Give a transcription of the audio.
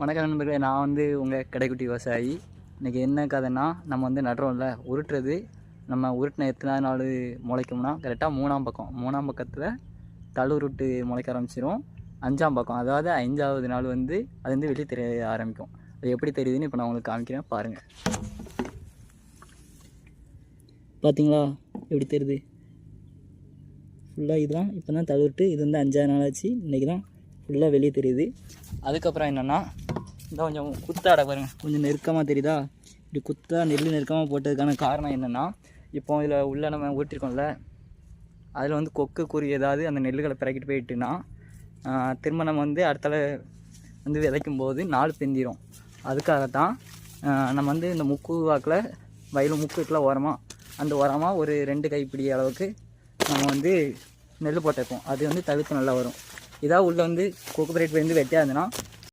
வணக்கம் நண்பர்களே நான் வந்து உங்கள் கடைக்குட்டி விவசாயி. இன்றைக்கி என்ன கதைன்னா நம்ம வந்து நடுறோம்ல உருட்டுறது. நம்ம உருட்டின எத்தனை நாள் முளைக்கும்னா கரெக்டாக மூணாம் பக்கம். மூணாம் பக்கத்தில் தழுருட்டு முளைக்க ஆரம்பிச்சிடும் அஞ்சாம் பக்கம் அதாவது ஐந்தாவது நாள் வந்து அது வந்து வெளியே தெரிய ஆரம்பிக்கும். அது எப்படி தெரியுதுன்னு இப்போ நான் உங்களுக்கு காமிக்கிறேன் பாருங்கள் பார்த்தீங்களா எப்படி தெரியுது? ஃபுல்லாக இதுதான். இப்போ தான் தழுவிட்டு இது வந்து அஞ்சாவது நாள் ஆச்சு. இன்றைக்கி தான் ஃபுல்லாக வெளியே தெரியுது. அதுக்கப்புறம் என்னென்னா இந்த கொஞ்சம் குத்தாடை பாருங்கள் கொஞ்சம் நெருக்கமாக தெரியுதா? இப்படி குத்தா நெல் நெருக்கமாக போட்டதுக்கான காரணம் என்னென்னா இப்போ இதில் உள்ள நம்ம ஊற்றிருக்கோம்ல அதில் வந்து கொக்கு குறி ஏதாவது அந்த நெல்லுகளை பிறக்கிட்டு போயிட்டுனா திரும்ப நம்ம வந்து அடுத்தால வந்து விதைக்கும் போது நாள் பிந்திரும். அதுக்காக தான் நம்ம வந்து இந்த முக்கு வாக்கில் வயலு முக்கு உரமாக ஓரமாக அந்த ஓரமாக ஒரு ரெண்டு கைப்பிடி அளவுக்கு நம்ம வந்து நெல் போட்டிருப்போம் அது வந்து தவிர்த்து நல்லா வரும். இதாக உள்ள வந்து கோகோ பிரைட் வந்து வெட்டியாக இருந்ததுன்னா